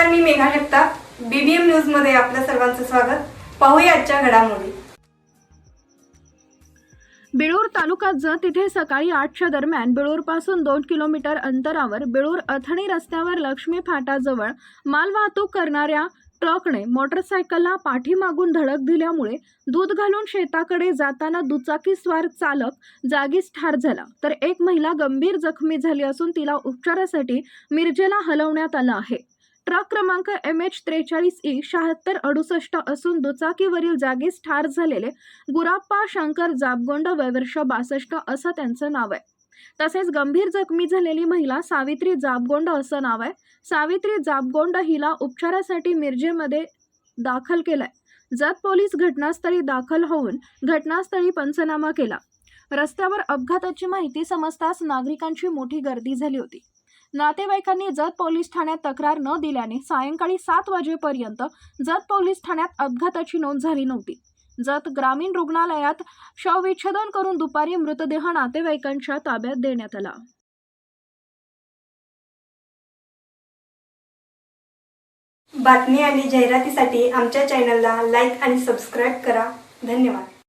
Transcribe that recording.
नमस्कार मी मेघा जगताप. बीबीएम न्यूजमध्ये आपलं सर्वांचं स्वागत. पाहूया आजच्या घडामोडी. बेळूर तालुक्यात जत इथे सकाळी आठच्या दरम्यान बेळूरपासून दोन किलोमीटर अंतरावर बेळूर अथणी रस्त्यावर लक्ष्मी फाटाजवळ मालवाहतूक करणाऱ्या ट्रकने मोटरसायकलला पाठीमागून धडक दिल्यामुळे दूध घालून शेताकडे जाताना दुचाकीस्वार चालक जागीच ठार झाला. तर एक महिला गंभीर जखमी झाली असून तिला उपचारासाठी मिरजेला हलवण्यात आलं आहे. ट्रक क्रमांक एम एच त्रेचाळीस ई शहात्तर अडुसष्ट असून दुचाकीवरील जागीच ठार झालेले गुराप्पा शंकर जाबगोंड वयवर्ष बासष्ट असं त्यांचं नाव आहे. तसेच गंभीर जखमी झालेली महिला सावित्री जाबगोंड असं नाव आहे. सावित्री जाबगोंड हिला उपचारासाठी मिरजेमध्ये दाखल केलाय. जत पोलीस घटनास्थळी दाखल होऊन घटनास्थळी पंचनामा केला. रस्त्यावर अपघाताची माहिती समजताच नागरिकांची मोठी गर्दी झाली होती. नातेवाईकांनी जत पोलीस ठाण्यात तक्रार न दिल्याने सायंकाळी सात वाजेपर्यंत जत पोलीस ठाण्यात अपघाताची नोंद झाली नव्हती. जत ग्रामीण रुग्णालयात शवविच्छेदन करून दुपारी मृतदेह नातेवाईकांच्या ताब्यात देण्यात आला. बातमी आणि जाहिरातीसाठी आमच्या चॅनलला लाईक आणि सबस्क्राईब करा. धन्यवाद.